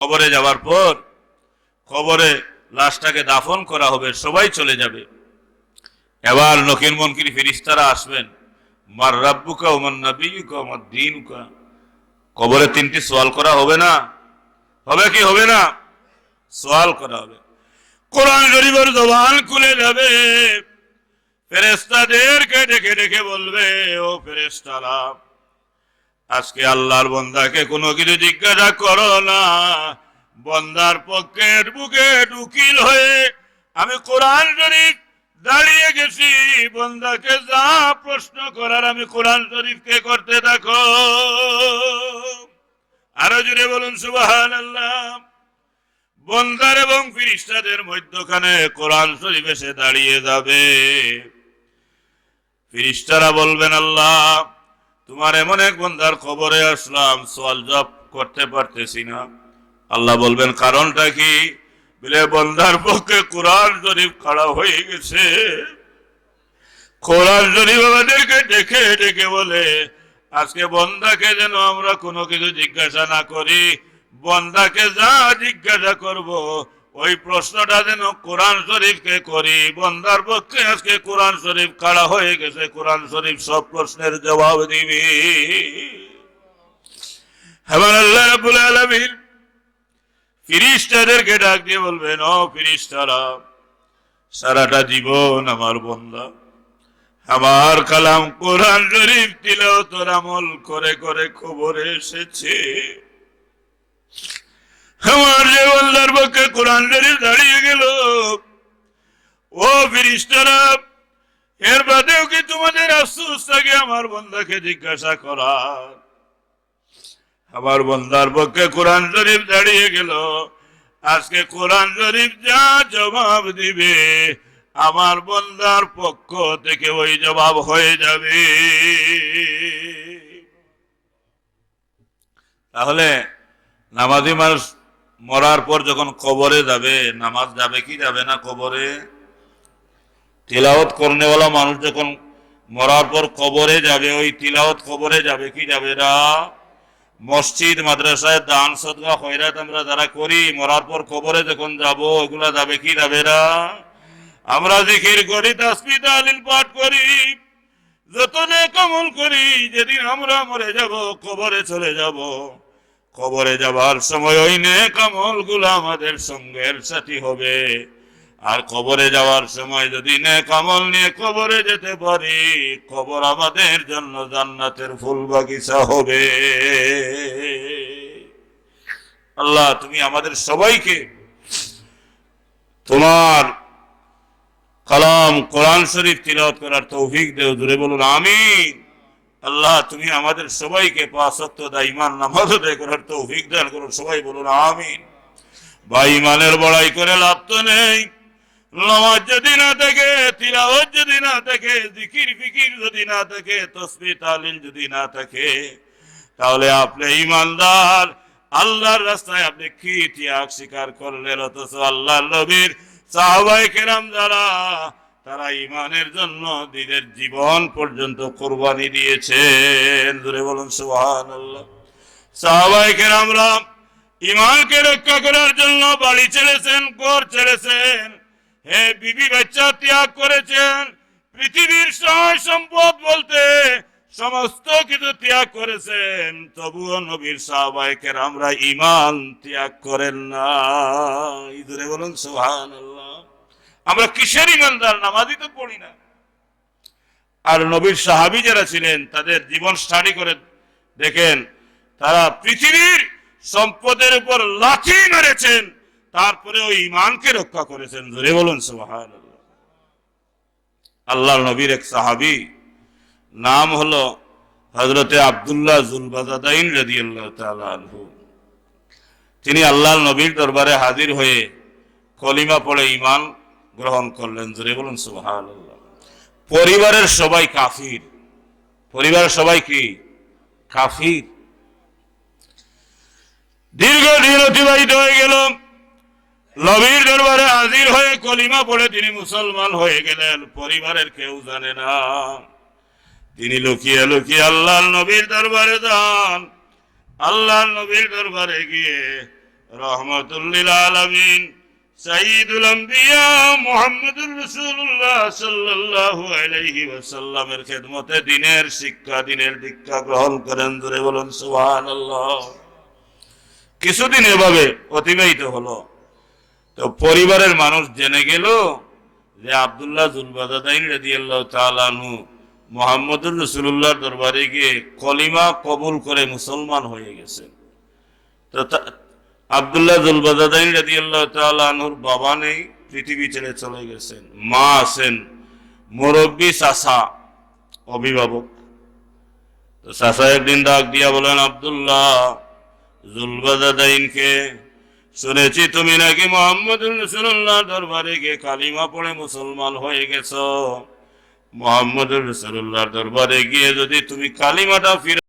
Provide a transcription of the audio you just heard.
কবরে যাওয়ার পর কবরে লাশটাকে দাফন করা হবে, সবাই চলে যাবে। এবার নকির মনকির ফিরিস্তারা আসবেন, মার রাব্বুকা ওমান নবীকা ওমার দিনুকা? কবরে তিনটি সওয়াল করা হবে না? হবে কি হবে না? সওয়াল করা হবে। কোরআন শরীফের জবান খুলে যাবে। ফেরেস্তাদেরকে ডেকে ডেকে বলবে, ও ফেরেস্তারা আজকে আল্লাহর বন্দাকে কোনো কিছু জিজ্ঞাসা করো না। বন্দার পক্ষের বুকে উকিল হয়ে আমি কোরআন শরীফ দাঁড়িয়ে গেছি। বন্দাকে যা প্রশ্ন করার আমি কোরআন শরীফকে করতে দেখো আরও জুড়ে বলুন সুবাহান আল্লাহ বন্দার এবং ফিরিস্তাদের মধ্যখানে কোরআন শরীফ এসে দাঁড়িয়ে যাবে। ফিরিস্তারা বলবেন, আল্লাহ তোমার এমন এক বন্দার খবরে আসলাম সোয়াল জব করতে পারতেছি না। আল্লাহ বলবেন, কারণটা কি? বলে বন্দার পক্ষে কোরআন শরীফ খাড়া হয়ে গেছে। কোরআন শরীফ আমাদেরকে ডেকে ডেকে বলে, আজকে বন্ধাকে যেন আমরা কোনো কিছু জিজ্ঞাসা না করি বন্দাকে যা জিজ্ঞাসা করব ওই প্রশ্নটা যেন কোরআন শরীফকে করি, বন্দার পক্ষে আজকে কোরআন শরীফ খাড়া হয়ে গেছে, কোরআন শরীফ সব প্রশ্নের জবাব দিবি। ফিরিস্তাদেরকে ডাক দিয়ে বলবেন, ও ফিরিস্তারা, সারাটা জীবন আমার বন্দা। আমার কালাম কোরআন শরীফ দিলেও তোর আমল করে করে খবরে এসেছে। আমার যে বন্দার পক্ষে কোরআন শরীফ দাঁড়িয়ে গেল। ও ফিরিস্তারা, এর বাদেও কি তোমাদের আফসোস থাকে আমার বন্দাকে জিজ্ঞাসা করার? আমার বন্ধার পক্ষে কোরআন শরীফ দাঁড়িয়ে গেল। আজকে কোরআন শরীফ যা জবাব দিবে, আমার বন্দার পক্ষ থেকে ওই জবাব হয়ে যাবে। তাহলে নামাজি মানুষ মরার পর যখন কবরে যাবে, নামাজ যাবে, কি যাবে না কবরে? তিলাওত করনেওয়ালা মানুষ যখন মরার পর কবরে যাবে, ওই তিলাওত কবরে যাবে, কি যাবে? না মসজিদ, মাদ্রাসায় দান সদগা খয়রাত আমরা যারা করি, মরার পর কবরে যখন যাব, ওগুলা যাবে, কি যাবে না আমরা জিকির করি তাসবি তালিল পাঠ করি যত কমল করি, যেদিন আমরা মরে যাব, কবরে চলে যাব। কবরে যাবার সময় ওই কামলগুলো আমাদের সঙ্গের সাথী হবে। আর কবরে যাওয়ার সময় যদি নে কামল নিয়ে কবরে যেতে পারি, কবর আমাদের জন্য জান্নাতের ফুল বাগিচা হবে। আল্লাহ, তুমি আমাদের সবাইকে তোমার কালাম কোরআন শরীফ তিলাওয়াত করার তৌফিক দেও দূরে বলুন, আমিন। আল্লাহ, তুমি আমাদের সবাইকে পাঁচত্ব দা ইমান নামাজ আদায় করার করুন সবাই বলুন, আমিন। বা ইমানের বড়াই করে লাভ তো নেই। নামাজ যদি না থাকে, তিলাওয়াত যদি না থাকে, জিকির ফিকির যদি না থাকে, তসবি তালিল যদি না থাকে, তাহলে আপনি ইমানদার আল্লাহর রাস্তায় আপনি কি ত্যাগ স্বীকার করলেন? অথচ আল্লাহ নবীর সাহবাই কেরাম যারা তারা ইমানের জন্য নিজের জীবন পর্যন্ত কোরবানি দিয়েছেন। ধরে বলুন সুহান আল্লাহ কেরামরা ইমানকে রক্ষা করার জন্য বাড়ি ছেড়েছেন, ঘর ছেড়েছেন। হে বিবি, বাচ্চা ত্যাগ করেছেন। পৃথিবীর সহায় সম্পদ বলতে সমস্ত কিছু ত্যাগ করেছেন। তবুও নবীর সাহবাইকের আমরা ইমান ত্যাগ করেন না ইদুরে বলুন সুহান আমরা কিসের ইমানদার? নামাজই তো পড়ি না। আর নবীর সাহাবি যারা ছিলেন, তাদের জীবন স্টাডি করে দেখেন, তারা পৃথিবীর সম্পদের উপর লাঠি মেরেছেন, তারপরে ওই ইমানকে রক্ষা করেছেন। ধরে বলুন আল্লাহ নবীর এক সাহাবি, নাম হলো হজরতে আবদুল্লাহ জুলবাজাদাইন রাজি আল্লাহ আনহু। তিনি আল্লাহ নবীর দরবারে হাজির হয়ে কলিমা পড়ে ইমান গ্রহণ করলেন, জোরে বলুন সুবহান পরিবারের সবাই কাফির। পরিবারের সবাই কি? কাফির। দীর্ঘদিন অতিবাহিত হয়ে গেল। নবীর দরবারে হাজির হয়ে কলিমা পড়ে তিনি মুসলমান হয়ে গেলেন। পরিবারের কেউ জানে না। তিনি লুকিয়ে লুকিয়ে আল্লাহ নবীর দরবারে যান। আল্লাহ নবীর দরবারে গিয়ে রহমতুল্লিল আলমিন দিনের শিক্ষা গ্রহণ করেন। কিছুদিন এভাবে অতিবাহিত হলো। তো পরিবারের মানুষ জেনে গেল যে আব্দুল্লাহ তাআলা আনহু মুহাম্মদুর রাসূলুল্লাহর দরবারে গিয়ে কলিমা কবুল করে মুসলমান হয়ে গেছেন তা- আব্দুল্লাহ জুলবাদাইন রাদিয়াল্লাহু তাআলা আনহুর বাবা নেই, পৃথিবী ছেড়ে চলে গেছেন। মা আছেন, মুরব্বী চাচা, অভিভাবক। তো একদিন ডাক দিয়া বলেন, আব্দুল্লাহ জুলবাদাইনকে শুনেছি তুমি নাকি মোহাম্মদ রসুল্লাহ দরবারে গিয়ে কালিমা পড়ে মুসলমান হয়ে গেছো। মোহাম্মদ রসুল্লাহ দরবারে গিয়ে যদি তুমি কালিমাটা ফিরে